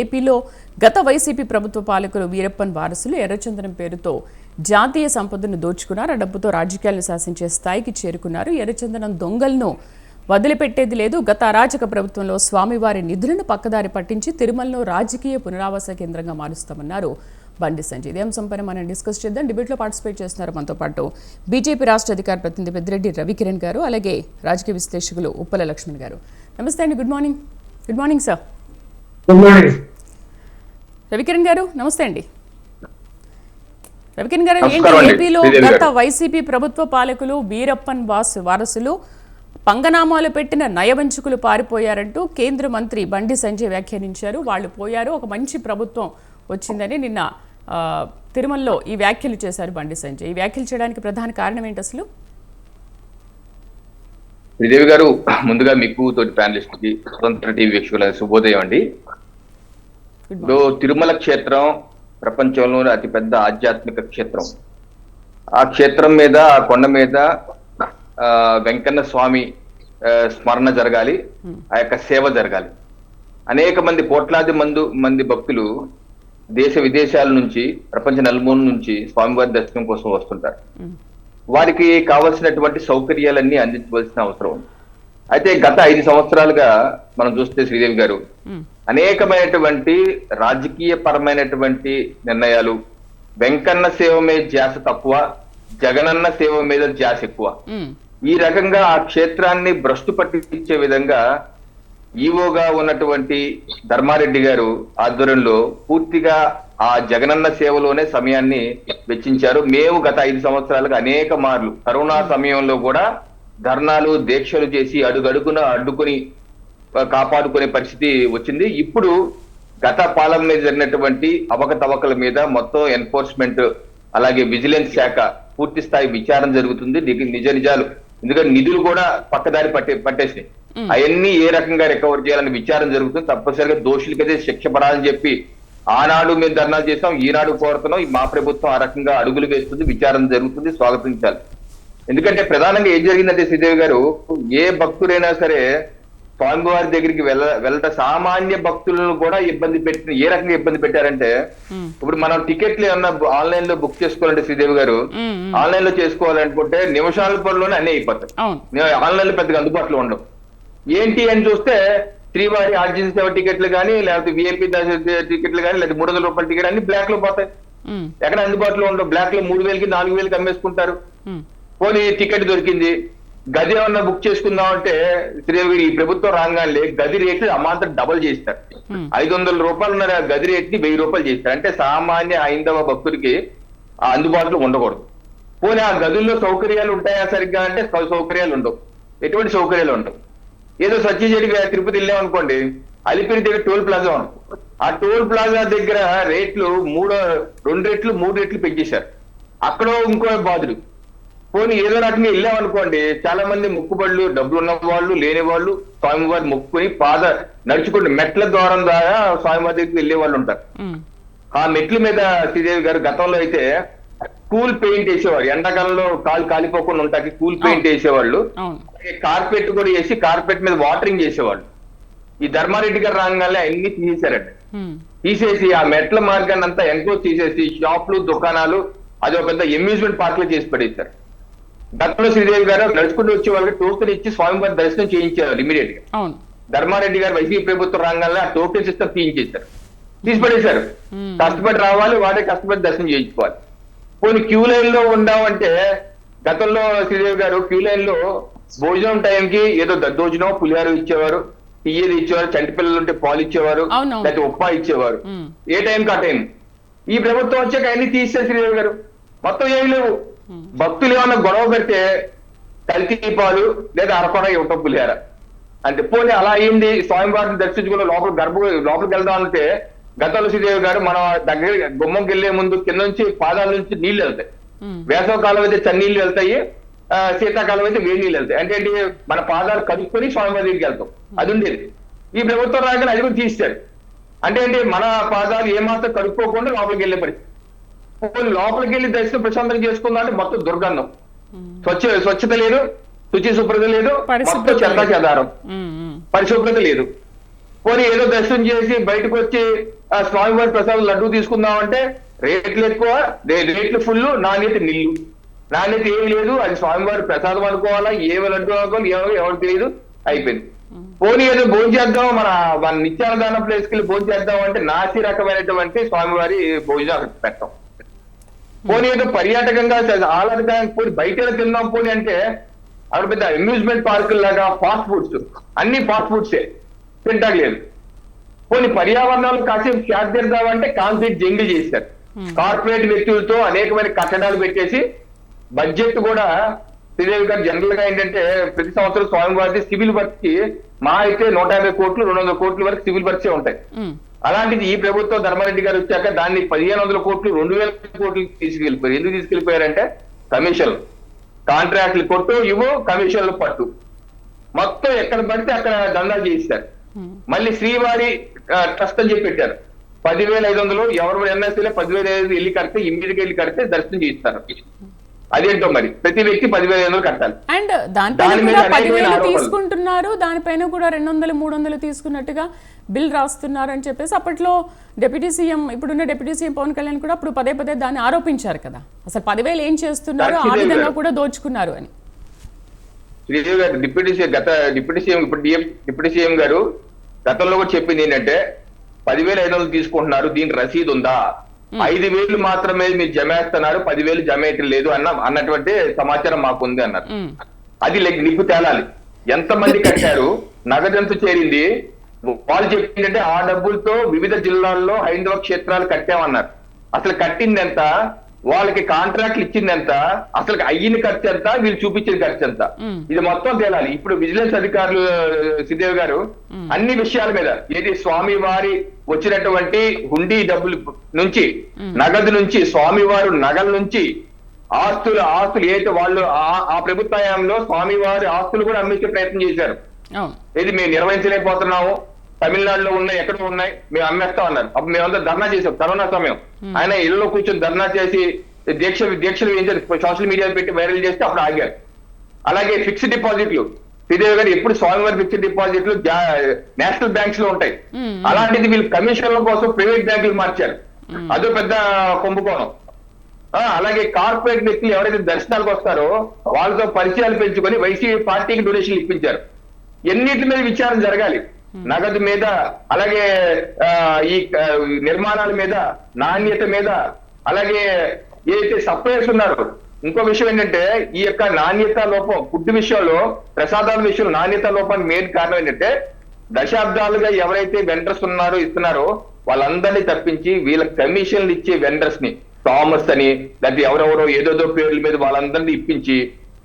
ఏపీలో గత వైసీపీ ప్రభుత్వ పాలకులు వీరప్పన్ వారసులు ఎర్రచందనం పేరుతో జాతీయ సంపదను దోచుకున్నారు. ఆ డబ్బుతో రాజకీయాలను శాసించే స్థాయికి చేరుకున్నారు. ఎర్రచందనం దొంగలను వదిలిపెట్టేది లేదు. గత అరాచక ప్రభుత్వంలో స్వామివారి నిధులను పక్కదారి పట్టించి తిరుమలలో రాజకీయ పునరావాస కేంద్రంగా మారుస్తామన్నారు బండి సంజయ్. ఇదే అంశంపైన మనం డిస్కస్ చేద్దాం. డిబేట్లో పార్టిసిపేట్ చేస్తున్నారు మనతో పాటు బీజేపీ రాష్ట్ర అధికార ప్రతినిధి పెద్దిరెడ్డి రవికిరణ్ గారు అలాగే రాజకీయ విశ్లేషకులు ఉప్పల లక్ష్మణ్ గారు. నమస్తే అండి. Good morning. Good morning sir. Good morning. Ravikiran గారు నమస్తే అండి. రవికిరణ్ గారు ఏంటి ఏపీలో. గత వైసీపీ ప్రభుత్వ పాలకులు వీరప్పన్ వాస్ వారసులు పంగనామాలు పెట్టిన నయవంచుకులు పారిపోయారంటూ కేంద్ర మంత్రి బండి సంజయ్ వ్యాఖ్యానించారు. వాళ్ళు పోయారు. ఒక మంచి ప్రభుత్వం వచ్చిందని నిన్న తిరుమలలో ఈ వ్యాఖ్యలు చేశారు బండి సంజయ్. ఈ వ్యాఖ్యలు చేయడానికి ప్రధాన కారణం ఏంటి అసలు? శ్రీదేవి గారు ముందుగా మీకు తోటి ప్యానలిస్ట్కి స్వతంత్ర టీవీ వీక్షకుల శుభోదయం అండి. ఇప్పుడు తిరుమల క్షేత్రం ప్రపంచంలోనే అతిపెద్ద ఆధ్యాత్మిక క్షేత్రం. ఆ క్షేత్రం మీద ఆ కొండ మీద ఆ, వెంకన్న స్వామి స్మరణ జరగాలి ఆ యొక్క సేవ జరగాలి. అనేక మంది కోట్లాది మంది మంది భక్తులు దేశ విదేశాల నుంచి ప్రపంచ నలుమూల నుంచి స్వామివారి దర్శనం కోసం వస్తుంటారు. మ్మ్. వారికి కావలసినటువంటి సౌకర్యాలన్నీ అందించవలసిన అవసరం ఉంది. అయితే గత ఐదు సంవత్సరాలుగా మనం చూస్తే శ్రీదేవి గారు. అనేకమైనటువంటి రాజకీయ పరమైనటువంటి నిర్ణయాలు వెంకన్న సేవ మీద ధ్యాస తక్కువ జగనన్న సేవ మీద ధ్యాస ఎక్కువ. ఈ రకంగా ఆ క్షేత్రాన్ని భ్రష్టు పట్టించే విధంగా ఈవోగా ఉన్నటువంటి ధర్మారెడ్డి గారు ఆధ్వర్యంలో పూర్తిగా ఆ జగనన్న సేవలోనే సమయాన్ని వెచ్చించారు మేము గత ఐదు సంవత్సరాలుగా అనేక మార్లు కరోనా సమయంలో కూడా ధర్నాలు దీక్షలు చేసి అడుగడుగున అడ్డుకుని కాపాడుకునే పరిస్థితి వచ్చింది. ఇప్పుడు గత పాలన మీద జరిగినటువంటి అవకతవకల మీద మొత్తం ఎన్ఫోర్స్మెంట్ అలాగే విజిలెన్స్ శాఖ పూర్తి స్థాయి విచారణ జరుగుతుంది. నిజ నిజాలు. ఎందుకంటే నిధులు కూడా పక్కదారి పట్టే పట్టేసినాయి. అవన్నీ ఏ రకంగా రికవర్ చేయాలని విచారణ జరుగుతుంది. తప్పనిసరిగా దోషులకైతే శిక్ష పడాలని చెప్పి ఆనాడు మేము ధర్నాలు చేస్తాం ఈనాడు కోరుతున్నాం. మా ప్రభుత్వం ఆ రకంగా అడుగులు వేస్తుంది విచారణ జరుగుతుంది స్వాగతించాలి. ఎందుకంటే ప్రధానంగా ఏం జరిగిందంటే శ్రీదేవి గారు ఏ భక్తుడైనా సరే స్వామివారి దగ్గరికి వెళ్ళ వెళ్ళట సామాన్య భక్తులను కూడా ఇబ్బంది పెట్టిన ఏ రకంగా ఇబ్బంది పెట్టారంటే. ఇప్పుడు మనం టికెట్లు ఏమన్నా ఆన్లైన్లో బుక్ చేసుకోవాలంటే శ్రీదేవి గారు. ఆన్లైన్లో చేసుకోవాలనుకుంటే నిమిషాల పనిలోనే అన్ని అయిపోతాయి ఆన్లైన్లో పెద్దగా అందుబాటులో ఉండవు ఏంటి అని చూస్తే శ్రీవారి ఆర్జిన్ సేవ టికెట్లు కానీ లేకపోతే విఐపి టికెట్లు కానీ లేదా మూడు వందల రూపాయల టికెట్ అన్ని బ్లాక్లో పోతాయి. ఎక్కడ అందుబాటులో ఉండవు బ్లాక్లో మూడు వేలకి నాలుగు వేలకి అమ్మేసుకుంటారు మ్మ్. పోనీ టికెట్ దొరికింది. గది ఏమన్నా బుక్ చేసుకుందాం అంటే శ్రీదేవి ఈ ప్రభుత్వం రాగానే గది రేట్లు అమాంతం డబల్ చేస్తారు. ఐదు వందల రూపాయలు ఉన్న గది రేట్ని వెయ్యి రూపాయలు చేస్తారు. అంటే సామాన్య హైందవ భక్తుడికి అందుబాటులో ఉండకూడదు. పోనీ ఆ గదుల్లో సౌకర్యాలు ఉంటాయా సరిగ్గా అంటే సౌకర్యాలు ఉండవు. ఎటువంటి సౌకర్యాలు ఉండవు. ఏదో సత్యజడి తిరుపతి వెళ్ళాం అనుకోండి అలిపిరి దగ్గర టోల్ ప్లాజా ఉంది. ఆ టోల్ ప్లాజా దగ్గర రేట్లు మూడు రెండు రెట్లు మూడు రెట్లు పెంచేశారు. అక్కడ ఇంకో బాధుడు పోనీ ఏదో రకంగా వెళ్ళాం అనుకోండి చాలా మంది మొక్కుబడులు డబ్బులు ఉన్న వాళ్ళు లేని వాళ్ళు స్వామివారి మొక్కుని పాద నడుచుకుంటూ మెట్ల ద్వారం ద్వారా స్వామివారి దగ్గరికి వెళ్ళే వాళ్ళు ఉంటారు. ఆ మెట్ల మీద శ్రీదేవి గారు గతంలో అయితే కూల్ పెయింట్ వేసేవారు ఎండాకాలంలో కాలు కాలిపోకుండా ఉంటాకి కూల్ పెయింట్ వేసేవాళ్ళు. కార్పెట్ కూడా వేసి కార్పెట్ మీద వాటరింగ్ చేసేవాళ్ళు. ఈ ధర్మారెడ్డి గారు రాగానే అన్ని తీసేశారండి. తీసేసి ఆ మెట్ల మార్గాన్ని అంతా ఎంక్లోజ్ తీసేసి షాపులు దుకాణాలు అది ఒక పెద్ద అమ్యూజ్మెంట్ పార్క్లో చేసి పడేశారు. గతంలో శ్రీదేవి గారు నడుచుకుంటూ వచ్చే వాళ్ళకి టోకెన్ ఇచ్చి స్వామివారి దర్శనం చేయించారు ఇమీడియట్గా. ధర్మారెడ్డి గారు వైసీపీ ప్రభుత్వం రాగానే ఆ టోకెన్ సిస్టమ్ తీయించేశారు తీసి పడేశారు మ్మ్. కష్టపడి రావాలి వాడే కష్టపడి దర్శనం చేయించుకోవాలి. పోనీ క్యూ లైన్లో ఉండామంటే గతంలో శ్రీదేవి గారు క్యూ లైన్లో భోజనం టైంకి ఏదో దద్దోజనం పులిహార ఇచ్చేవారు టీయేది ఇచ్చేవారు చంటి పిల్లలు ఉంటే పాలు ఇచ్చేవారు. లేకపోతే ఉప్పా ఇచ్చేవారు. ఏ టైంకి ఆ టైం? ఈ ప్రభుత్వం వచ్చాక అన్ని తీసేశారు శ్రీదేవి గారు. మొత్తం ఏమి లేవు. భక్తులు ఏమన్నా గొడవ పెడితే కల్తీ పాలు లేదా అరకొర ఇవ్వటం పులిహార. అంటే పోనీ అలా అయింది స్వామివారిని దర్శించుకుని లోపల గర్భ లోపలికి వెళ్దాం అంటే గతంలో శ్రీదేవి గారు మన దగ్గర గుమ్మంకి వెళ్ళే ముందు కింద నుంచి పాదాల నుంచి నీళ్ళు వెళ్తాయి. మ్మ్. వేసవ కాలం అయితే చన్నీళ్ళు వెళ్తాయి శీతాకాలం అయితే వేడి నీళ్ళు వెళ్తాయి. అంటే ఏంటి మన పాదాలు కలుపుకొని స్వామివారి దగ్గరికి వెళ్తాం. అది ఉండేది. ఈ ప్రభుత్వం రాగానే అది కూడా తీస్తారు అంటే ఏంటి మన పాదాలు ఏమాత్రం కడుక్కోకుండా లోపలికి వెళ్ళే పరిస్థితి. లోపలికి వెళ్ళి దర్శనం ప్రశాంతం చేసుకుందాం అంటే మొత్తం దుర్గంధం. స్వచ్ఛ స్వచ్ఛత లేదు శుచి శుభ్రత లేదు మొత్తం పరిశుభ్రత చెత్త లేదు. చెదారం. పరిశుభ్రత లేదు. పోనీ ఏదో దర్శనం చేసి బయటకు వచ్చి ఆ స్వామివారి ప్రసాదం లడ్డు తీసుకుందాం అంటే రేట్లు ఎక్కువ రేట్లు ఫుల్ నాణ్యత నిల్లు. నాణ్యత ఏమి లేదు అది స్వామివారి ప్రసాదం అనుకోవాలా ఏమి లడ్డు అనుకోవాలి ఎవరు ఎవరు తెలియదు అయిపోయింది. పోనీ ఏదో భోజనం చేద్దాం మన మన నిత్యానదాన ప్లేస్కి వెళ్ళి భోజనం చేద్దాం అంటే నాసి రకమైనటువంటి స్వామివారి భోజనం అక్కడ పెట్టాం. పోనీ ఏదో పర్యాటకంగా ఆహ్లాదకరంగా పోనీ బయట తిందాం పోనీ అంటే అక్కడ పెద్ద అమ్యూజ్మెంట్ పార్క్ లాగా ఫాస్ట్ ఫుడ్స్ అన్ని ఫాస్ట్ ఫుడ్సే. తింటాగలేదు. పోనీ పర్యావరణంలో కాసేపు శాట్ చేద్దామంటే కాంక్రీట్ జంగిల్ చేశారు. కార్పొరేట్ వ్యక్తులతో అనేకమైన కట్టడాలు పెట్టేసి బడ్జెట్ కూడా శ్రీదేవి గారు జనరల్గా ఏంటంటే ప్రతి సంవత్సరం స్వామివారి సివిల్ వర్క్కి మా అయితే నూట యాభై కోట్లు రెండు వందల కోట్ల వరకు సివిల్ వర్క్సే ఉంటాయి. అలాంటిది ఈ ప్రభుత్వం ధర్మారెడ్డి గారు వచ్చాక దాన్ని పదిహేను వందల కోట్లు రెండు వేల కోట్లు తీసుకెళ్ళిపోయారు ఎందుకు తీసుకెళ్ళిపోయారంటే కమిషన్ కాంట్రాక్ట్లు కొట్టు ఇవ్వు కమిషన్లు పట్టు. మొత్తం ఎక్కడ పడితే అక్కడ దందాలు చేయిస్తారు. ఉమ్, మళ్ళీ శ్రీవారి ట్రస్ట్ అని చెప్పి పెట్టారు. పదివేల ఐదు వందలు ఎవరు ఎన్ఎస్సీలో పదివేల ఐదు వెళ్ళి కడితే ఇమ్మీడియట్ వెళ్ళి కడితే దర్శనం చేయిస్తారు. అదేంటో మరి? ప్రతి వ్యక్తి పదివేల ఐదు కట్టాలి. అండ్ దానిపైన పదివేలు. తీసుకుంటున్నారు దానిపైన కూడా రెండు వందలు మూడు వందలు తీసుకున్నట్టుగా బిల్ రాస్తున్నారు అని చెప్పేసి అప్పట్లో డిప్యూటీ సీఎం ఇప్పుడున్న డిప్యూటీ సీఎం పవన్ కళ్యాణ్ కూడా అప్పుడు పదే పదే దాన్ని ఆరోపించారు కదా. అసలు పదివేలు ఏం చేస్తున్నారు? ఆ విధంగా. కూడా దోచుకున్నారు అని. శ్రీదేవి గారు డిప్యూటీ సీఎం గత డిప్యూటీ సీఎం ఇప్పుడు డిఎం డిప్యూటీ సీఎం గారు గతంలో కూడా చెప్పింది ఏంటంటే పదివేల ఐదు వందలు తీసుకుంటున్నారు దీని రసీదు ఉందా? ఐదు వేలు మాత్రమే మీరు జమేస్తున్నారు పదివేలు జమేయటం లేదు అన్న అన్నటువంటి సమాచారం మాకు ఉంది అన్నారు. అది లెగ్ నిప్పు తేలాలి. ఎంత మంది కట్టారు నగదంత చేరింది? వాళ్ళు చెప్పిందంటే ఆ డబ్బులతో వివిధ జిల్లాల్లో హైందవ క్షేత్రాలు కట్టామన్నారు. అసలు కట్టింది ఎంత? వాళ్ళకి కాంట్రాక్ట్లు ఇచ్చింది ఎంత అసలు అయ్యిన ఖర్చు ఎంత వీళ్ళు చూపించిన ఖర్చు ఎంత. ఇది మొత్తం తేలాలి. ఇప్పుడు విజిలెన్స్ అధికారులు సిద్ధేవ్ గారు అన్ని విషయాల మీద ఏది స్వామి వారి వచ్చినటువంటి హుండీ డబ్బులు నుంచి నగదు నుంచి స్వామివారు నగల నుంచి ఆస్తులు ఆస్తులు ఏదైతే వాళ్ళు ఆ- ఆ ప్రభుత్వంలో స్వామివారి ఆస్తులు కూడా అమ్మించే ప్రయత్నం చేశారు. ఇది మేము నిర్వహించలేకపోతున్నాము. తమిళనాడులో ఉన్నాయి ఎక్కడ ఉన్నాయి మేము అమ్మేస్తా ఉన్నారు అప్పుడు మేమంతా ధర్నా చేసాం కరోనా సమయం. ఆయన ఇళ్ళలో కూర్చొని ధర్నా చేసి దీక్ష దీక్షలు వేయించారు. సోషల్ మీడియా పెట్టి వైరల్ చేస్తే అప్పుడు ఆగారు. అలాగే ఫిక్స్డ్ డిపాజిట్లు. శ్రీదేవి గారు ఎప్పుడు స్వామివారి ఫిక్స్డ్ డిపాజిట్లు నేషనల్ బ్యాంక్స్లో ఉంటాయి. అలాంటిది వీళ్ళు కమిషన్ల కోసం ప్రైవేట్ బ్యాంకులు మార్చారు. అదో పెద్ద కుంభకోణం. అలాగే కార్పొరేట్ వ్యక్తులు ఎవరైతే దర్శనాలకు వస్తారో వాళ్ళతో పరిచయాలు పెంచుకొని వైసీపీ పార్టీకి డొనేషన్లు ఇప్పించారు. ఎన్నిటి మీద విచారణ జరగాలి? నగదు మీద అలాగే ఆ, ఈ నిర్మాణాల మీద నాణ్యత మీద అలాగే ఏదైతే సప్లయర్స్ ఉన్నారో ఇంకో విషయం ఏంటంటే ఈ యొక్క నాణ్యత లోపం ఫుడ్ విషయంలో ప్రసాదాల విషయంలో నాణ్యత లోపానికి మెయిన్ కారణం ఏంటంటే దశాబ్దాలుగా ఎవరైతే వెండర్స్ ఉన్నారో ఇస్తున్నారో వాళ్ళందరినీ తప్పించి వీళ్ళ కమిషన్లు ఇచ్చే వెండర్స్ని థామస్ అని లేకపోతే ఎవరెవరో ఏదోదో పేర్ల మీద వాళ్ళందరినీ ఇప్పించి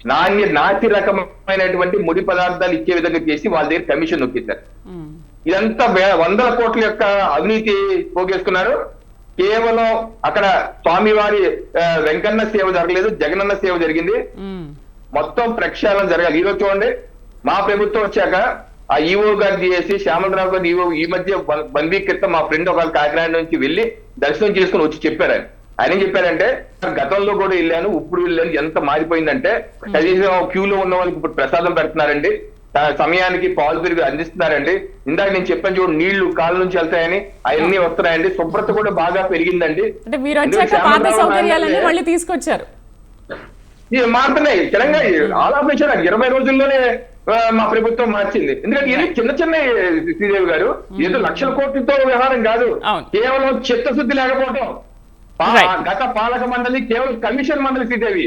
నాణ్య నాసి రకమైనటువంటి ముడి పదార్థాలు ఇచ్చే విధంగా చేసి వాళ్ళ దగ్గర కమిషన్ నొక్కిస్తారు. ఉమ్, ఇదంతా వందల కోట్ల యొక్క అవినీతి పోగేసుకున్నారు. కేవలం అక్కడ స్వామివారి వెంకన్న సేవ జరగలేదు జగనన్న సేవ జరిగింది. మొత్తం ప్రక్షాళన జరగాలి. ఈరోజు చూడండి మా ప్రభుత్వం వచ్చాక ఆ ఈఓ గారు చేసి శ్యామలరావు గారు ఈఓ ఈ మధ్య వన్ వీక్ క్రితం మా ఫ్రెండ్ ఒక కాకినాడ నుంచి వెళ్ళి దర్శనం చేసుకుని వచ్చి చెప్పారు ఆయన. ఆయన ఏం చెప్పారంటే గతంలో కూడా వెళ్ళాను ఇప్పుడు వెళ్ళాను ఎంత మారిపోయిందంటే కనీసం క్యూలో ఉన్న వాళ్ళకి ఇప్పుడు ప్రసాదం పెడుతున్నారండి సమయానికి పాలు పెరుగు అందిస్తున్నారండి ఇందాక నేను చెప్పాను చూడు నీళ్ళు కాళ్ళ నుంచి వెళ్తాయని అవన్నీ వస్తున్నాయండి శుభ్రత కూడా బాగా పెరిగిందండి. మళ్ళీ తీసుకొచ్చారు. మారుతున్నాయి. తెలంగాణ ఆల్ ఆఫ్ ఇరవై రోజుల్లోనే మా ప్రభుత్వం మార్చింది. ఎందుకంటే ఇది చిన్న చిన్న శ్రీదేవి గారు ఏదో లక్షల కోట్లతో వ్యవహారం కాదు. కేవలం చిత్తశుద్ధి లేకపోవడం. గత పాలక మండలి కేవలం కమిషన్ మండలి శ్రీదేవి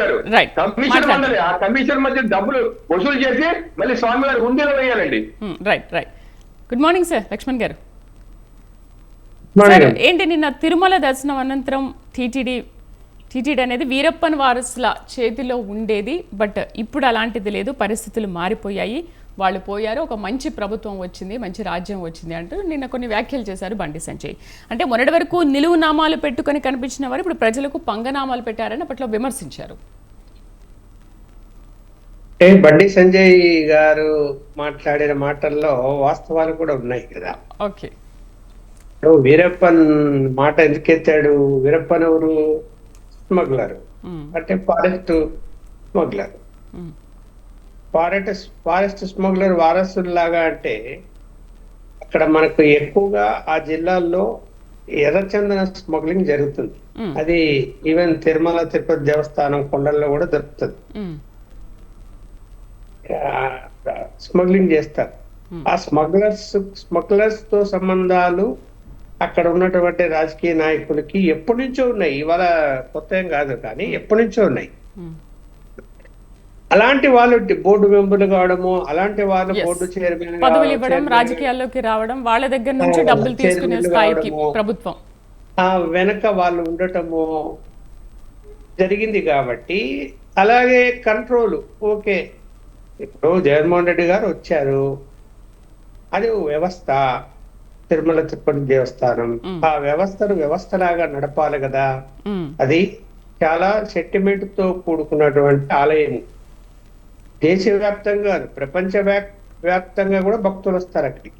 గారు right. కమిషన్. మండలి. ఆ కమిషన్ మధ్య డబ్బులు వసూలు చేసి మళ్ళీ స్వామి గారు హుండీలో వేయాలండి. Right right good morning sir Laxman గారు. ఏంటి నిన్న తిరుమల దర్శనం అనంతరం టీటీడీ టీటీడీ అనేది వీరప్పన్ వారసుల చేతిలో ఉండేది బట్ ఇప్పుడు అలాంటిది లేదు పరిస్థితులు మారిపోయాయి. వాళ్ళు పోయారు ఒక మంచి ప్రభుత్వం వచ్చింది మంచి రాజ్యం వచ్చింది అంటూ నిన్న కొన్ని వ్యాఖ్యలు చేశారు బండి సంజయ్. అంటే మొన్నటి వరకు నిలువు నామాలు పెట్టుకొని కనిపించిన వారు ఇప్పుడు ప్రజలకు పంగనామాలు పెట్టారని అప్పట్లో విమర్శించారు. అంటే బండి సంజయ్ గారు మాట్లాడిన మాటల్లో వాస్తవాలు కూడా ఉన్నాయి కదా. ఓకే. వీరప్పన్ మాట ఎందుకు ఎత్తాడు వీరప్పన్ ఎవరు స్మగ్లర్ అంటే forest smuggler. Forest forest smuggler వారసుల్లాగా అంటే అక్కడ మనకు ఎక్కువగా ఆ జిల్లాల్లో ఎర్రచందన స్మగ్లింగ్ జరుగుతుంది. అది ఈవెన్ తిరుమల తిరుపతి దేవస్థానం కొండల్లో కూడా దొరుకుతుంది. స్మగ్లింగ్ చేస్తారు. ఆ స్మగ్లర్స్ స్మగ్లర్స్తో సంబంధాలు అక్కడ ఉన్నటువంటి రాజకీయ నాయకులకి ఎప్పటి నుంచో ఉన్నాయి ఇవాళ కొత్త ఏం కాదు కానీ ఎప్పటి నుంచో ఉన్నాయి. అలాంటి వాళ్ళు బోర్డు మెంబర్లు కావడము అలాంటి వాళ్ళు. బోర్డు చైర్మన్ పదవులు ఇవ్వడం రాజకీయాల్లోకి రావడం వాళ్ళ దగ్గర నుంచి డబ్బులు తీసుకునే స్థాయికి. ప్రభుత్వం ఆ వెనక వాళ్ళు ఉండటము జరిగింది కాబట్టి అలాగే కంట్రోల్ ఓకే ఇప్పుడు జగన్మోహన్ రెడ్డి గారు వచ్చారు అది వ్యవస్థ తిరుమల తిరుపతి దేవస్థానం. ఆ వ్యవస్థను వ్యవస్థలాగా నడపాలి కదా. అది చాలా సెంటిమెంట్తో కూడుకున్నటువంటి ఆలయం దేశవ్యాప్తంగా ప్రపంచ వ్యాప్- వ్యాప్తంగా కూడా భక్తులు వస్తారు అక్కడికి.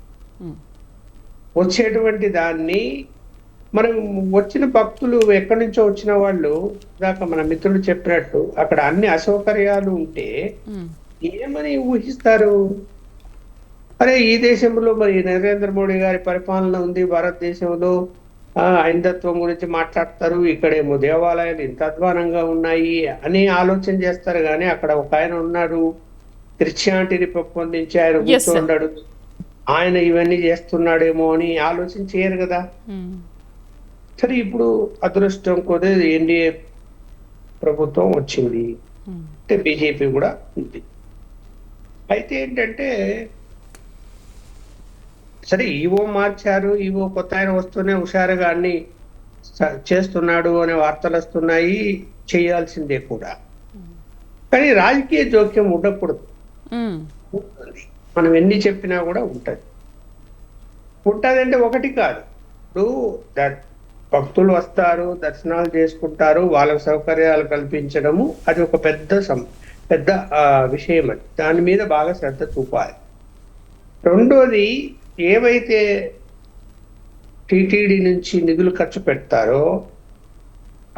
వచ్చేటువంటి దాన్ని మనం వచ్చిన భక్తులు ఎక్కడి నుంచో వచ్చిన వాళ్ళు దాకా మన మిత్రుడు చెప్పినట్టు అక్కడ అన్ని అసౌకర్యాలు ఉంటే. ఏమని ఊహిస్తారు అరే ఈ దేశంలో మరి నరేంద్ర మోడీ గారి పరిపాలన ఉంది భారతదేశంలో ఐందత్వం గురించి మాట్లాడతారు ఇక్కడేమో దేవాలయాలు ఇంత అధ్వానంగా ఉన్నాయి అని ఆలోచన చేస్తారు కానీ అక్కడ ఒక ఆయన ఉన్నాడు క్రిస్టియానిటీని పెంపొందించి ఆయన. కూర్చున్నాడు ఆయన ఇవన్నీ చేస్తున్నాడేమో అని ఆలోచన చేయరు కదా మ్మ్. సరే ఇప్పుడు అదృష్టం కొద్ది ఎన్డీఏ ప్రభుత్వం వచ్చింది మ్మ్. అంటే బీజేపీ కూడా ఉంది అయితే ఏంటంటే సరే ఈవో మార్చారు ఈవో కొత్త ఆయన వస్తూనే హుషారుగా అన్ని చేస్తున్నాడు అనే వార్తలు వస్తున్నాయి చేయాల్సిందే కూడా. కానీ రాజకీయ జోక్యం ఉండకూడదు. ఉంటుంది. మనం ఎన్ని చెప్పినా కూడా ఉంటది. ఉంటదంటే ఒకటి కాదు. ఇప్పుడు భక్తులు వస్తారు దర్శనాలు చేసుకుంటారు వాళ్ళకి సౌకర్యాలు కల్పించడము అది ఒక పెద్ద సం పెద్ద విషయం అది. దాని మీద బాగా శ్రద్ధ చూపాలి. రెండోది ఏవైతే టిటిడి నుంచి నిధులు ఖర్చు పెడతారో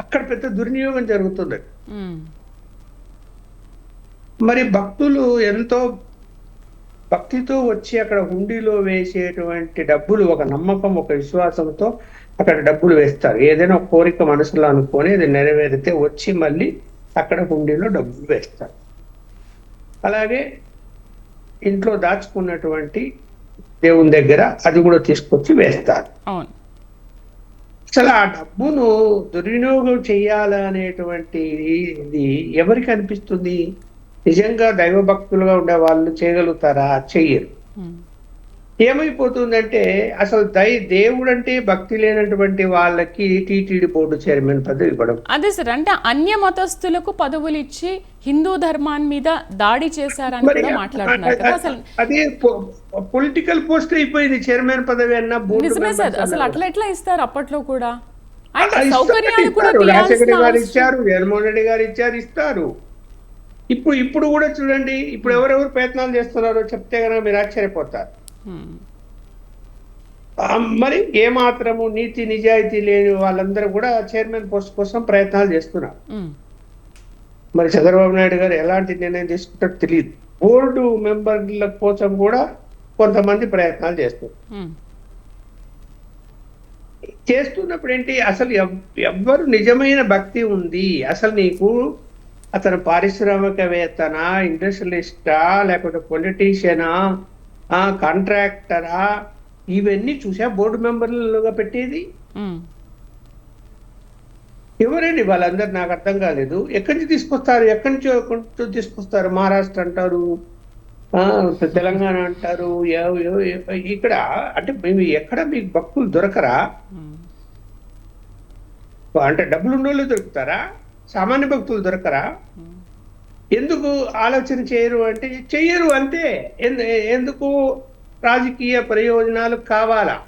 అక్కడ పెద్ద దుర్వినియోగం జరుగుతుంది. మరి భక్తులు ఎంతో భక్తితో వచ్చి అక్కడ హుండీలో వేసేటువంటి డబ్బులు ఒక నమ్మకం ఒక విశ్వాసంతో అక్కడ డబ్బులు వేస్తారు. ఏదైనా కోరిక మనసులో అనుకొని అది నెరవేరితే వచ్చి మళ్ళీ అక్కడ హుండీలో డబ్బులు వేస్తారు. అలాగే ఇంట్లో దాచుకున్నటువంటి దేవుని దగ్గర అది కూడా తీసుకొచ్చి వేస్తారు. అసలు ఆ డబ్బును దుర్వినియోగం చెయ్యాలనేటువంటి ఇది ఎవరికి అనిపిస్తుంది? నిజంగా దైవ భక్తులుగా ఉండే వాళ్ళు చేయగలుగుతారా? చెయ్యరు. ఏమైపోతుందంటే అసలు దై దేవుడు అంటే భక్తి లేనటువంటి వాళ్ళకి టీటీడీ బోర్డు చైర్మన్ పదవి ఇవ్వడం. అదే సార్ అంటే అన్య మతస్థులకు పదవులు ఇచ్చి హిందూ ధర్మాన్ని మీద దాడి చేశారని కూడా మాట్లాడుతున్నారు అదే పొలిటికల్ పోస్ట్ అయిపోయింది చైర్మన్ పదవి అన్న బోర్డు నిజమే సార్ అసలు. అట్లా ఎట్లా ఇస్తారు అప్పట్లో కూడా. రాజశేఖర గారు ఇచ్చారు జగన్మోహన్ రెడ్డి గారు ఇచ్చారు ఇస్తారు. ఇప్పుడు ఇప్పుడు కూడా చూడండి ఇప్పుడు ఎవరెవరు ప్రయత్నాలు చేస్తున్నారో చెప్తే కనుక మీరు ఆశ్చర్యపోతారు. మరి ఏ మాత్రము నీతి నిజాయితీ లేని వాళ్ళందరూ కూడా చైర్మన్ పోస్ట్ కోసం ప్రయత్నాలు చేస్తున్నారు. మరి చంద్రబాబు నాయుడు గారు ఎలాంటి నిర్ణయం తీసుకుంటారో తెలియదు. బోర్డు మెంబర్ల కోసం కూడా కొంతమంది ప్రయత్నాలు చేస్తున్నారు. చేస్తున్నప్పుడు ఏంటి? అసలు ఎవ్- ఎవ్వరు నిజమైన భక్తి ఉంది. అసలు నీకు అతను పారిశ్రామికవేత్తనా ఇండస్ట్రియలిస్టా లేకపోతే పొలిటీషియనా కాంట్రాక్టరా? ఇవన్నీ చూసా. బోర్డు మెంబర్లుగా పెట్టేది. ఎవరండి వాళ్ళందరూ? నాకు అర్థం కాలేదు. ఎక్కడి నుంచి తీసుకొస్తారు? ఎక్కడి నుంచో నుంచో తీసుకొస్తారు. మహారాష్ట్ర అంటారు. తెలంగాణ అంటారు. ఇక్కడ అంటే మేము ఎక్కడ మీకు భక్తులు దొరకరా. అంటే డబ్బులు ఉన్నోళ్ళు దొరుకుతారా? సామాన్య భక్తులు దొరకరా? ఎందుకు ఆలోచన చేయరు అంటే చెయ్యరు అంతే. ఎందు- ఎందుకు రాజకీయ ప్రయోజనాలు కావాలా.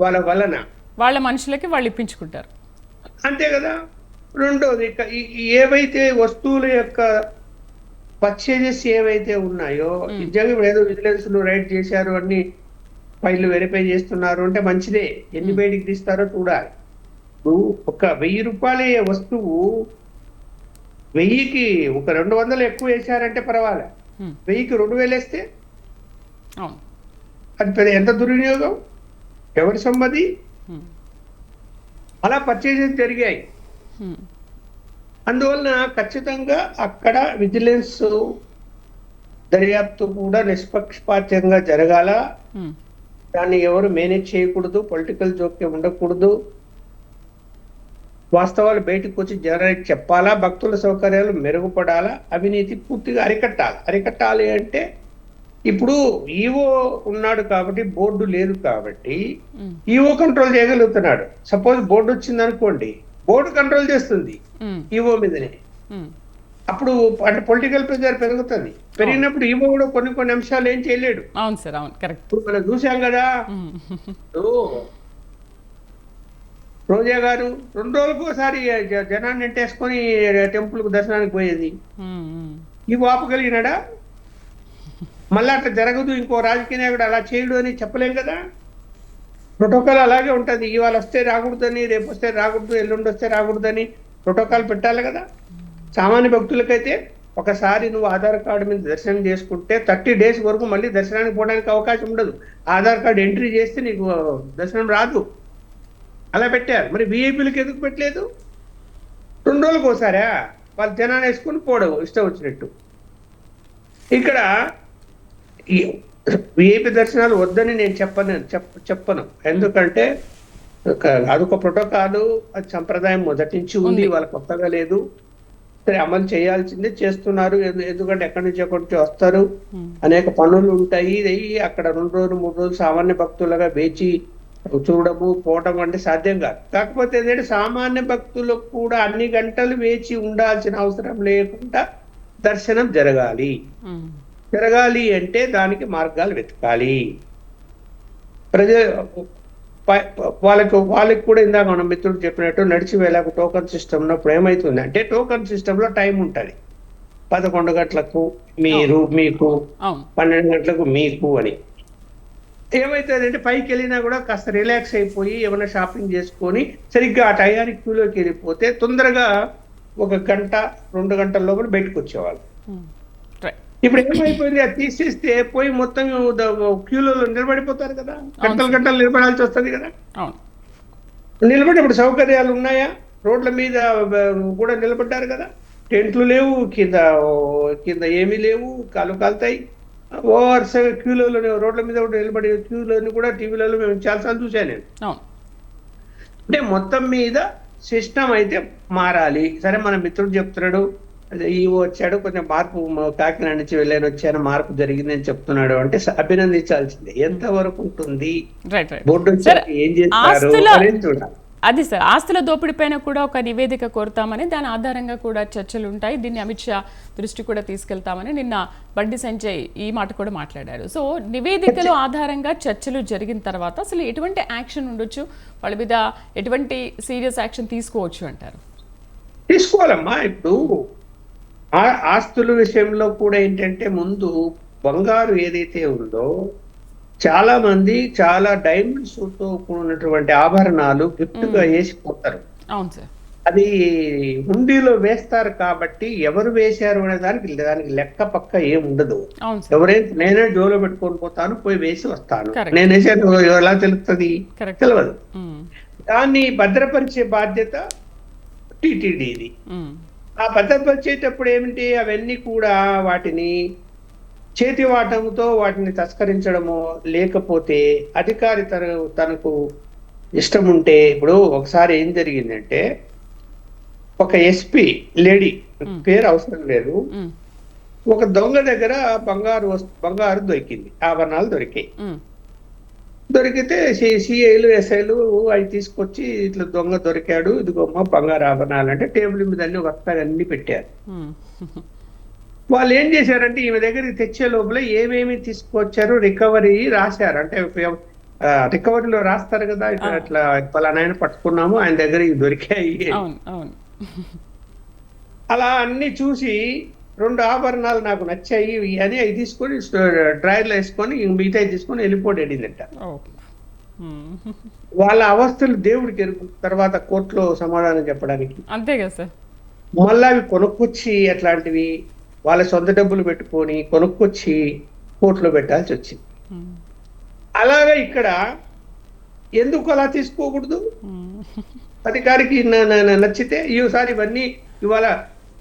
వాళ్ళ వలన. వాళ్ళ మనుషులకి వాళ్ళు ఇప్పించుకుంటారు. అంతే కదా? రెండోది ఏవైతే వస్తువుల యొక్క పర్చేజెస్ ఏవైతే ఉన్నాయో నిజంగా ఏదో విజిలెన్స్ రైడ్ చేశారు అన్ని ఫైళ్ళు వెరిఫై చేస్తున్నారు అంటే మంచిదే. ఎన్ని బయటికి తీస్తారో చూడాలి. ఒక వెయ్యి రూపాయల వస్తువు వెయ్యికి ఒక రెండు వందలు ఎక్కువ వేశారంటే పర్వాలే. వెయ్యికి రెండు వేలు వేస్తే? అది పెద్ద ఎంత దుర్వినియోగం? ఎవరి సొమ్మది అలా పర్చేజెస్ జరిగాయి. అందువలన ఖచ్చితంగా అక్కడ విజిలెన్స్ దర్యాప్తు కూడా నిష్పక్షపాతంగా జరగాల. దాన్ని ఎవరు మేనేజ్ చేయకూడదు పొలిటికల్ జోక్యం ఉండకూడదు. వాస్తవాలు బయటకు వచ్చి జనానికి చెప్పాలా? భక్తుల సౌకర్యాలు మెరుగుపడాలా? అవినీతి పూర్తిగా అరికట్టాలి? అరికట్టాలి అంటే ఇప్పుడు ఈవో ఉన్నాడు కాబట్టి బోర్డు లేదు కాబట్టి ఈవో కంట్రోల్ చేయగలుగుతున్నాడు. సపోజ్ బోర్డు వచ్చింది అనుకోండి బోర్డు కంట్రోల్ చేస్తుంది ఈవో మీదనే. అప్పుడు అంటే పొలిటికల్ ప్రెజర్ పెరుగుతుంది. పెరిగినప్పుడు ఈవో కూడా కొన్ని కొన్ని అంశాలు ఏం చేయలేడు. అవును సార్ అవును కరెక్ట్. ఇప్పుడు మనం చూసాం కదా రోజా గారు రెండు రోజులకు ఒకసారి జ- జనాన్ని నెట్టేసుకొని టెంపుల్కు దర్శనానికి పోయేది. ఈ ఆపగలిగినాడా మళ్ళీ అట్లా జరగదు ఇంకో రాజకీయ నాయకుడు అలా చేయడు అని చెప్పలేం కదా? ప్రోటోకాల్ అలాగే ఉంటది. ఇవాళ వస్తే రాకూడదని రేపు వస్తే రాకూడదు ఎల్లుండి వస్తే రాకూడదని ప్రోటోకాల్ పెట్టాలి కదా? సామాన్య భక్తులకైతే ఒకసారి నువ్వు ఆధార్ కార్డు మీద దర్శనం చేసుకుంటే థర్టీ డేస్ వరకు మళ్ళీ దర్శనానికి పోవడానికి అవకాశం ఉండదు. ఆధార్ కార్డు ఎంట్రీ చేస్తే నీకు దర్శనం రాదు. అలా పెట్టారు. మరి విఐపీలకు ఎందుకు పెట్టలేదు? రెండు రోజులకు ఒకసారా వాళ్ళు జనాన్ని వేసుకుని పోవడం ఇష్టం వచ్చినట్టు. ఇక్కడ విఐపి దర్శనాలు వద్దని నేను చెప్పను చెప్ప చెప్పను. ఎందుకంటే ఒక- అదొక ప్రోటోకాల్ అది సంప్రదాయం మొదటి నుంచి ఉంది. వాళ్ళ కొత్తగా లేదు. సరే అమలు చేయాల్సిందే చేస్తున్నారు. ఎందు- ఎందుకంటే ఎక్కడి నుంచి ఎక్కడి నుంచి వస్తారు? అనేక పనులు ఉంటాయి. అక్కడ రెండు రోజులు మూడు రోజులు సామాన్య భక్తులుగా వేచి చూడము పోవటం అంటే సాధ్యం కాదు. కాకపోతే ఏంటంటే సామాన్య భక్తులకు కూడా అన్ని గంటలు వేచి ఉండాల్సిన అవసరం లేకుండా దర్శనం జరగాలి. జరగాలి అంటే దానికి మార్గాలు వెతకాలి. ప్రజ వాళ్ళకు వాళ్ళకి కూడా ఇందాక మన మిత్రుడు చెప్పినట్టు నడిచి వెళ్ళకు టోకన్ సిస్టమ్ ఉన్నప్పుడు ఏమైతుంది అంటే టోకన్ సిస్టమ్లో టైం ఉంటది. పదకొండు గంటలకు మీరు మీకు పన్నెండు గంటలకు మీకు అని. ఏమైతుందంటే పైకి వెళ్ళినా కూడా కాస్త రిలాక్స్ అయిపోయి ఏమైనా షాపింగ్ చేసుకొని సరిగ్గా ఆ టయానికి క్యూలోకి వెళ్ళిపోతే తొందరగా ఒక గంట రెండు గంటల లోపల బయటకు వచ్చేవాళ్ళు. రైట్ ఇప్పుడు ఏమైపోయింది? అది తీసేస్తే పోయి మొత్తం క్యూలో నిలబడిపోతారు కదా. గంటలు గంటలు నిలబడాల్సి వస్తుంది కదా. అవును. నిలబడి ఇప్పుడు సౌకర్యాలు ఉన్నాయా? రోడ్ల మీద కూడా నిలబడ్డారు కదా. టెంట్లు లేవు కింద కింద ఏమీ లేవు కాలు కాలుతాయి. ఓవర్ క్యూలలో రోడ్ల మీద కూడా నిలబడి క్యూలోని కూడా టీవీలలో మేము చాలాసార్లు చూశాను నేను. అంటే మొత్తం మీద సిస్టమ్ అయితే మారాలి. సరే మన మిత్రుడు చెప్తున్నాడు ఈవో వచ్చాడు కొంచెం మార్పు కాకినాడ నుంచి వెళ్ళాను వచ్చాను మార్పు జరిగిందని చెప్తున్నాడు అంటే అభినందించాల్సిందే. ఎంత వరకు ఉంటుంది బోర్డు ఏం చేస్తారు అది సార్ ఆస్తుల దోపిడీ పైన కూడా ఒక నివేదిక కోరుతామని దాని ఆధారంగా కూడా చర్చలు ఉంటాయి. దీన్ని అమిత్ షా దృష్టి కూడా తీసుకెళ్తామని నిన్న బండి సంజయ్ ఈ మాట కూడా మాట్లాడారు. సో నివేదికల ఆధారంగా చర్చలు జరిగిన తర్వాత అసలు ఎటువంటి యాక్షన్ ఉండొచ్చు? వాళ్ళ మీద ఎటువంటి సీరియస్ యాక్షన్ తీసుకోవచ్చు అంటారు? తీసుకోవాలమ్మా. ఇప్పుడు ఆ- ఆస్తుల విషయంలో కూడా ఏంటంటే ముందు బంగారు ఏదైతే ఉందో చాలా మంది చాలా డైమండ్స్తో కూడినటువంటి ఆభరణాలు గిఫ్ట్గా వేసిపోతారు అది హుండీలో వేస్తారు కాబట్టి ఎవరు వేశారు అనే దానికి దానికి లెక్క పక్క ఏం ఉండదు. ఎవరైతే నేనే జోలో పెట్టుకొని పోతాను పోయి వేసి వస్తాను. నేను వేసాను ఎలా తెలుస్తుంది తెలియదు దాన్ని భద్రపరిచే బాధ్యత టీటీడీది. ఆ భద్రపరిచేటప్పుడు ఏమిటి? అవన్నీ కూడా వాటిని చేతి వాటంతో వాటిని తస్కరించడమో లేకపోతే అధికారి తన తనకు ఇష్టం ఉంటే ఇప్పుడు ఒకసారి ఏం జరిగిందంటే ఒక ఎస్పీ లేడీ పేరు అవసరం లేదు. ఒక దొంగ దగ్గర బంగారు వస్తు బంగారు దొరికింది ఆభరణాలు దొరికాయి. దొరికితే సిఐలు ఎస్ఐలు అవి తీసుకొచ్చి ఇట్లా దొంగ దొరికాడు ఇదిగోమ్మ బంగారు ఆభరణాలు అంటే టేబుల్ మీద అన్ని వస్తాయి అన్ని పెట్టారు వాళ్ళు ఏం చేశారంటే ఈమె దగ్గరికి తెచ్చే లోపల ఏమేమి తీసుకొచ్చారు రికవరీ రాశారు. అంటే రికవరీలో రాస్తారు కదా అట్లా పలానా ఆయన పట్టుకున్నాము ఆయన దగ్గర ఇవి దొరికాయి అలా అన్ని చూసి రెండు ఆభరణాలు నాకు నచ్చాయి ఇవి అని అవి తీసుకొని డ్రైవర్లో వేసుకొని మిగతా తీసుకొని ఉమ్, వాళ్ళ అవస్థలు దేవుడికి ఎరుగు తర్వాత కోర్టులో సమాధానం చెప్పడానికి. అంతే కదా సార్. మళ్ళీ అవి కొనుక్కొచ్చి అట్లాంటివి వాళ్ళ సొంత డబ్బులు పెట్టుకొని కొనుక్కొచ్చి కోర్టులో పెట్టాల్సి వచ్చింది. ఉమ్, అలాగే ఇక్కడ ఎందుకు అలా తీసుకోకూడదు? అధికారికి న- న- నచ్చితే ఈసారి ఇవన్నీ ఇవాళ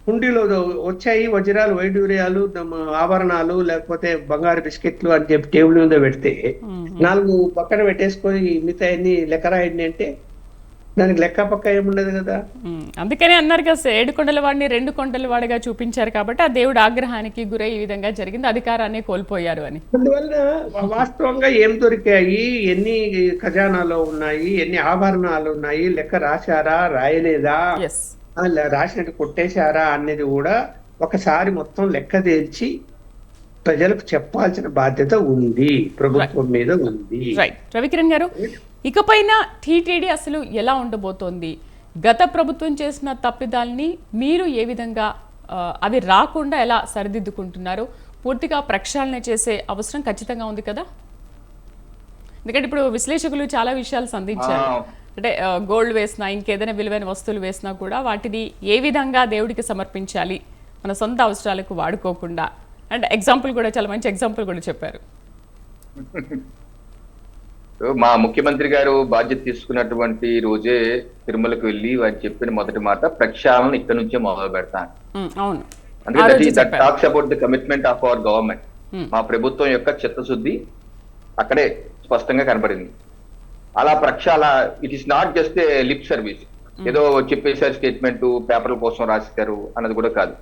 హుండీలో వచ్చాయి వజ్రాలు వైడూర్యాలు ఆభరణాలు లేకపోతే బంగారు బిస్కెట్లు అని చెప్పి టేబుల్ మీద పెడితే నాలుగు పక్కన పెట్టేసుకొని మిగతా అన్ని లెక్క రాయండి అంటే దానికి లెక్క పక్క ఏముండదు కదా. అందుకనే అన్నారు కదా సార్, ఏడు కొండల వాడిని రెండు కొండల వాడిగా చూపించారు కాబట్టి ఆ దేవుడు ఆగ్రహానికి గురై ఈ విధంగా జరిగింది అధికారాన్ని కోల్పోయారు అని. అందువల్ల వాస్తవంగా ఏం దొరికాయి ఎన్ని ఖజానాలో ఉన్నాయి ఎన్ని ఆభరణాలు ఉన్నాయి లెక్క రాశారా రాయలేదా? రాసినట్టు కొట్టేశారా అనేది కూడా ఒకసారి మొత్తం లెక్క తేల్చి ప్రజలకు చెప్పాల్సిన బాధ్యత ఉంది ప్రభుత్వం మీద ఉంది. రవికిరణ్ గారు? ఇకపైన టీటీడీ అసలు ఎలా ఉండబోతోంది? గత ప్రభుత్వం చేసిన తప్పిదాల్ని మీరు ఏ విధంగా అవి రాకుండా ఎలా సరిదిద్దుకుంటున్నారు? పూర్తిగా ప్రక్షాళన చేసే అవసరం ఖచ్చితంగా ఉంది కదా? ఎందుకంటే ఇప్పుడు విశ్లేషకులు చాలా విషయాలు సంధించారు. అంటే గోల్డ్ వేసినా ఇంకేదైనా విలువైన వస్తువులు వేసినా కూడా వాటిని ఏ విధంగా దేవుడికి సమర్పించాలి? మన సొంత అవసరాలకు వాడుకోకుండా. అండ్ ఎగ్జాంపుల్ కూడా చాలా మంచి ఎగ్జాంపుల్ కూడా చెప్పారు. మా ముఖ్యమంత్రి గారు బాధ్యత తీసుకున్నటువంటి రోజే తిరుమలకు వెళ్ళి వారు చెప్పిన మొదటి మాట ప్రక్షాళన ఇక్కడ నుంచే మొదలు పెడతాను అందుకే that talks about the commitment of our government. మా ప్రభుత్వం యొక్క చిత్తశుద్ధి అక్కడే స్పష్టంగా కనపడింది అలా ప్రక్షాళ it is not just a lip service ఏదో చెప్పేశారు స్టేట్మెంట్ పేపర్ల కోసం రాశారు అన్నది కూడా కాదు.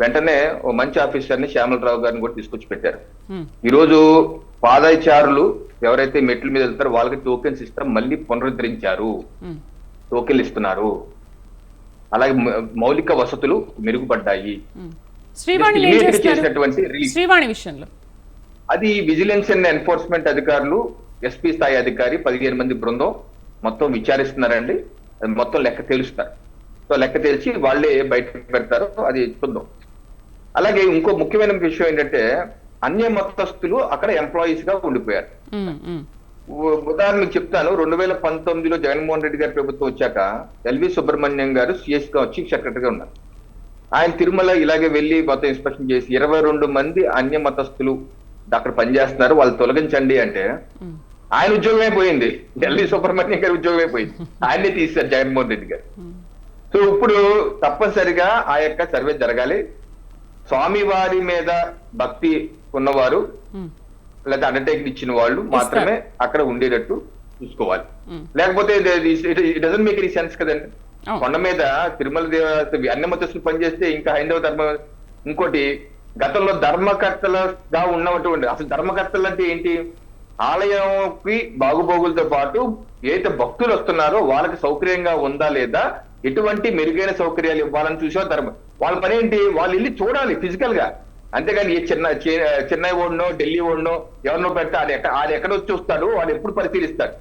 వెంటనే ఓ మంచి ఆఫీసర్ని శ్యామలరావు గారిని కూడా తీసుకొచ్చి పెట్టారు. ఉమ్, ఈ రోజు పాదచారులు ఎవరైతే మెట్ల మీద వెళ్తారో వాళ్ళకి టోకెన్స్ ఇస్తారు మళ్ళీ పునరుద్ధరించారు. టోకెన్లు ఇస్తున్నారు. అలాగే మౌలిక వసతులు మెరుగుపడ్డాయి. శ్రీవాణి విషయంలో. అది విజిలెన్స్ అండ్ ఎన్ఫోర్స్మెంట్ అధికారులు ఎస్పీ స్థాయి అధికారి పదిహేను మంది బృందం మొత్తం విచారిస్తున్నారండి. అది మొత్తం లెక్క తేలుస్తారు. సో లెక్క తేల్చి వాళ్ళే బయట పెడతారు అది చూద్దాం. అలాగే ఇంకో ముఖ్యమైన విషయం ఏంటంటే అన్య మతస్థులు అక్కడ ఎంప్లాయీస్గా ఉండిపోయారు. ఉదాహరణకు చెప్తాను రెండు వేల పంతొమ్మిదిలో జగన్మోహన్ రెడ్డి గారి ప్రభుత్వం వచ్చాక ఎల్వి సుబ్రహ్మణ్యం గారు సిఎస్గా చీఫ్ సెక్రటరీగా ఉన్నారు. ఆయన తిరుమల ఇలాగే వెళ్ళి మొత్తం ఇన్స్పెక్షన్ చేసి ఇరవై రెండు మంది అన్య మతస్థులు అక్కడ పనిచేస్తున్నారు వాళ్ళు తొలగించండి అంటే ఆయన ఉద్యోగమే పోయింది. ఎల్వి సుబ్రహ్మణ్యం గారి ఉద్యోగమే పోయింది. ఆయన్నే తీశారు జగన్మోహన్ రెడ్డి గారు. సో ఇప్పుడు తప్పనిసరిగా ఆ యొక్క సర్వే జరగాలి. స్వామివారి మీద భక్తి ఉన్నవారు లేదా అండర్టేకింగ్ ఇచ్చిన వాళ్ళు మాత్రమే అక్కడ ఉండేటట్టు చూసుకోవాలి. లేకపోతే it doesn't make any sense కదండి. కొండ మీద తిరుమల దేవ అన్ని మతస్థులు పనిచేస్తే ఇంకా హైందవ ధర్మం ఇంకోటి గతంలో ధర్మకర్తలుగా ఉన్నటువంటి అసలు ధర్మకర్తలు అంటే ఏంటి? ఆలయంకి బాగుబోగులతో పాటు ఏదైతే భక్తులు వస్తున్నారో వాళ్ళకి సౌకర్యంగా ఉందా లేదా? ఎటువంటి మెరుగైన సౌకర్యాలు ఇవ్వాలని చూసే ధర్మం. వాళ్ళ పని ఏంటి? వాళ్ళు వెళ్ళి చూడాలి ఫిజికల్గా అంతేగాని చిన్న చెన్నై ఓడినో ఢిల్లీ ఓడినో ఎవరినో పెడితే అది ఎక్కడ అది ఎక్కడ వచ్చి చూస్తాడు వాడు ఎప్పుడు పరిశీలిస్తాడు.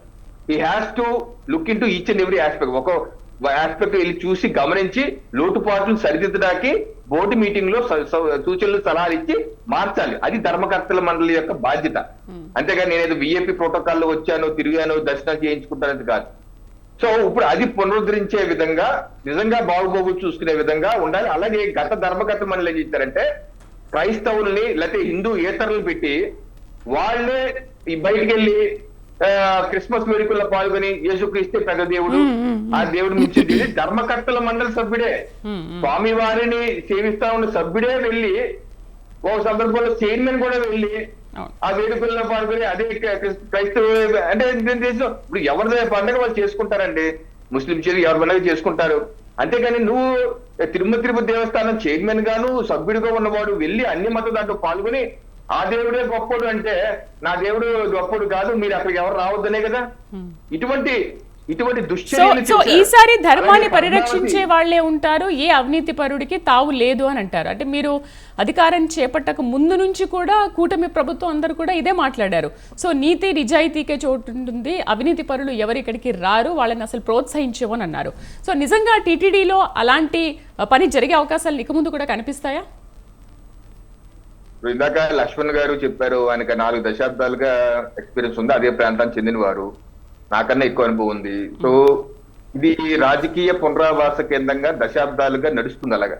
He has to look into each and every aspect ఒక ఆస్పెక్ట్ వెళ్ళి చూసి గమనించి లోటుపాట్లు సరిదిద్దడానికి బోర్డు మీటింగ్లో సూచనలు సలహాలు ఇచ్చి మార్చాలి. అది ధర్మకర్తల మండలి యొక్క బాధ్యత. అంతేగాని నేనేదో విఐపి ప్రోటోకాల్లో వచ్చాను తిరిగాను దర్శనం చేయించుకుంటానది కాదు. సో ఇప్పుడు అది పునరుద్ధరించే విధంగా నిజంగా బాగుబోగు చూసుకునే విధంగా ఉండాలి. అలాగే గత ధర్మకర్త మండలి ఏం చేశారంటే క్రైస్తవుల్ని లేకపోతే హిందూ ఏతరులు పెట్టి వాళ్ళే ఈ బయటికి వెళ్ళి క్రిస్మస్ వేడుకల్లో పాల్గొని యేసుక్రీస్తే పెద్ద దేవుడు ఆ దేవుడు నుంచి ధర్మకర్తల మండలి సభ్యుడే. స్వామి వారిని సేవిస్తా ఉన్న సభ్యుడే వెళ్ళి ఓ సందర్భంలో చైర్మన్ కూడా వెళ్ళి. ఆ వేడుకల్లో పాల్గొని అదే క్ర- క్రిస్- క్రైస్తవ అంటే ఇప్పుడు ఎవరిదే పండుగ వాళ్ళు చేసుకుంటారండి. ముస్లిం చేసి ఎవరి పండుగ చేసుకుంటారు? అంతేగాని నువ్వు తిరుమల తిరుపతి దేవస్థానం చైర్మన్ గాను సభ్యుడిగా ఉన్నవాడు వెళ్ళి అన్ని మత దాంట్లో పాల్గొని ఆ దేవుడే గొప్పడు అంటే నా దేవుడు గొప్పడు కాదు మీరు అక్కడికి ఎవరు రావద్దనే కదా? ఇటువంటి ఇటువంటి సో. ఈసారి ధర్మాన్ని పరిరక్షించే వాళ్ళే ఉంటారు ఏ అవినీతి పరుడికి తావు లేదు అని అంటారు. అంటే మీరు అధికారం చేపట్టక ముందు నుంచి కూడా కూటమి ప్రభుత్వం అందరూ కూడా ఇదే మాట్లాడారు. సో నీతి నిజాయితీకే చోటు ఉంటుంది అవినీతి పరులు ఎవరు ఇక్కడికి రారు వాళ్ళని అసలు ప్రోత్సహించవు అని అన్నారు. సో నిజంగా టీటీడీలో అలాంటి పని జరిగే అవకాశాలు ఇక ముందు కూడా కనిపిస్తాయా? ఇందాక లక్ష్మణ్ గారు చెప్పారు ఆయనకి నాలుగు దశాబ్దాలుగా ఎక్స్పీరియన్స్ ఉంది. అదే ప్రాంతానికి చెందిన వారు నాకన్నా ఎక్కువ అనుభవం ఉంది. సో ఇది రాజకీయ పునరావాస కేంద్రంగా దశాబ్దాలుగా నడుస్తుంది అలాగా.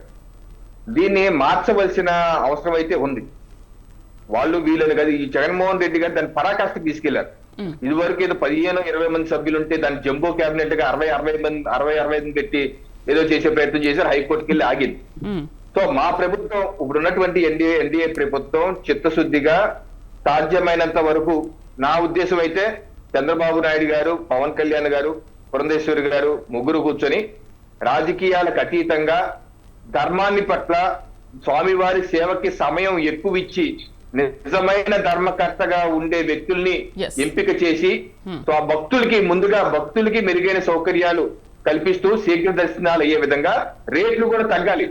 దీన్ని మార్చవలసిన అవసరం అయితే ఉంది. వాళ్ళు వీళ్ళని కాదు ఈ జగన్మోహన్ రెడ్డి గారు దాన్ని పరాకాష్ఠకి తీసుకెళ్ళారు. ఇదివరకు ఏదో పదిహేను ఇరవై మంది సభ్యులు ఉంటే దాన్ని జంబో క్యాబినెట్గా అరవై అరవై మంది అరవై అరవై ఐదు పెట్టి ఏదో చేసే ప్రయత్నం చేశారు హైకోర్టుకి వెళ్ళి ఆగింది. సో మా ప్రభుత్వం ఇప్పుడు ఉన్నటువంటి ఎన్డీఏ ఎన్డీఏ ప్రభుత్వం చిత్తశుద్ధిగా సాధ్యమైనంత వరకు నా ఉద్దేశం అయితే చంద్రబాబు నాయుడు గారు పవన్ కళ్యాణ్ గారు పురంధేశ్వరి గారు ముగ్గురు కూర్చొని రాజకీయాలకు అతీతంగా ధర్మాన్ని పట్ల స్వామివారి సేవకి సమయం ఎక్కువ ఇచ్చి నిజమైన ధర్మకర్తగా ఉండే వ్యక్తుల్ని. ఎంపిక చేసి Hmm. సో ఆ భక్తులకి ముందుగా భక్తులకి మెరుగైన సౌకర్యాలు కల్పిస్తూ శీఘ్ర దర్శనాలు అయ్యే విధంగా రేట్లు కూడా తగ్గాలి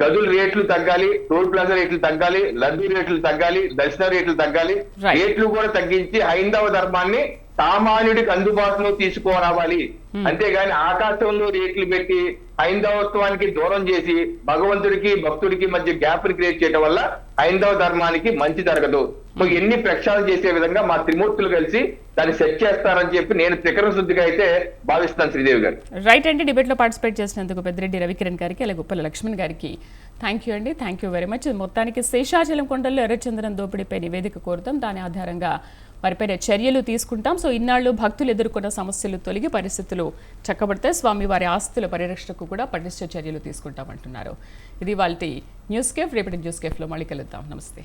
గదుల రేట్లు తగ్గాలి టోల్ ప్లాజా రేట్లు తగ్గాలి లడ్డూ రేట్లు తగ్గాలి దర్శన రేట్లు తగ్గాలి. రేట్లు కూడా తగ్గించి హైందవ ధర్మాన్ని సామాన్యుడికి అందుబాటులో తీసుకురావాలి. అంతేగాని ఆకాశంలో రేట్లు పెట్టి హైందవత్వానికి దూరం చేసి భగవంతుడికి భక్తుడికి మధ్య గ్యాప్ క్రియేట్ చేయడం వల్ల హైందవ ధర్మానికి మంచి జరగదు. ఎన్ని ప్రక్షాళన చేసే విధంగా మా త్రిమూర్తులు కలిసి దాన్ని సెట్ చేస్తారని చెప్పి నేను త్రికరణ శుద్ధిగా అయితే భావిస్తాను శ్రీదేవి గారు. రైట్ అండి డిబేట్లో పార్టిసిపేట్ చేసినందుకు పెద్దిరెడ్డి రవికిరణ్ గారికి అలాగే ఉప్పల లక్ష్మణ్ గారికి థ్యాంక్ యూ అండి. థ్యాంక్ యూ వెరీ మచ్ మొత్తానికి శేషాచలం కొండల్లో ఎర్రచందనం దోపిడీపై నివేదిక కోరుతాం. దాని ఆధారంగా వారిపైన చర్యలు తీసుకుంటాం. సో ఇన్నాళ్ళు భక్తులు ఎదుర్కొన్న సమస్యలు తొలగి పరిస్థితులు చక్కబడితే స్వామి వారి ఆస్తుల పరిరక్షణకు కూడా పటిష్ట చర్యలు తీసుకుంటామంటున్నారు. ఇది వాళ్ళ న్యూస్ కేఫ్ రేపటి న్యూస్ కేఫ్లో మళ్ళీ కలుద్దాం. నమస్తే.